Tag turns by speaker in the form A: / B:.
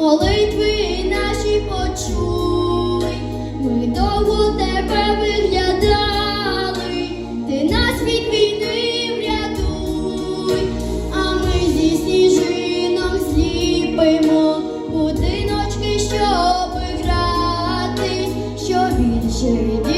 A: молитви наші почуй, ми довго тебе виглядали, ти нас від війни врятуй, а ми зі сніжином зліпимо будиночки, щоб грати, що більше від.